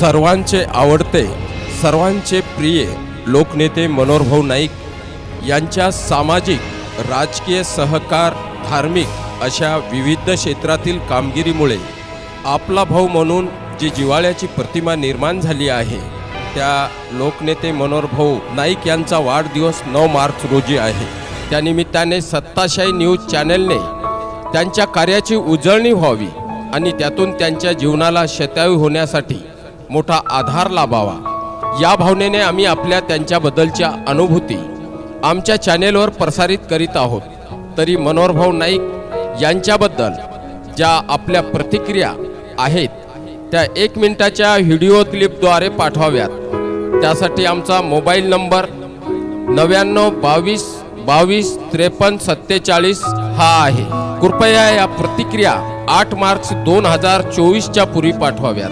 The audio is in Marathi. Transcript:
सर्वांचे आवडते सर्वांचे प्रिय लोकनेते मनोहरभाऊ नाईक यांच्या सामाजिक राजकीय सहकार धार्मिक अशा विविध क्षेत्रातील कामगिरीमुळे आपला भाऊ म्हणून जी जिवाळ्याची प्रतिमा निर्माण झाली आहे त्या लोकनेते मनोहरभाऊ नाईक यांचा वाढदिवस नऊ मार्च रोजी आहे. त्यानिमित्ताने सत्ताशाही न्यूज चॅनलने त्यांच्या कार्याची उजळणी व्हावी आणि त्यातून त्यांच्या जीवनाला शतावी होण्यासाठी मोठा आधार लाभावा. या भावनेने आम्ही आपल्या त्यांच्याबद्दलच्या अनुभूती आमच्या चॅनेलवर प्रसारित करीत आहोत. तरी मनोहरभाऊ नाईक यांच्याबद्दल ज्या आपल्या प्रतिक्रिया आहेत त्या एक मिनिटाच्या व्हिडिओ क्लिपद्वारे पाठवाव्यात. त्यासाठी आमचा मोबाईल नंबर नव्याण्णव बावीस बावीस त्रेपन्न सत्तेचाळीस हा आहे. कृपया या प्रतिक्रिया आठ मार्च दोन हजार चोवीसच्या पूर्वी पाठवाव्यात.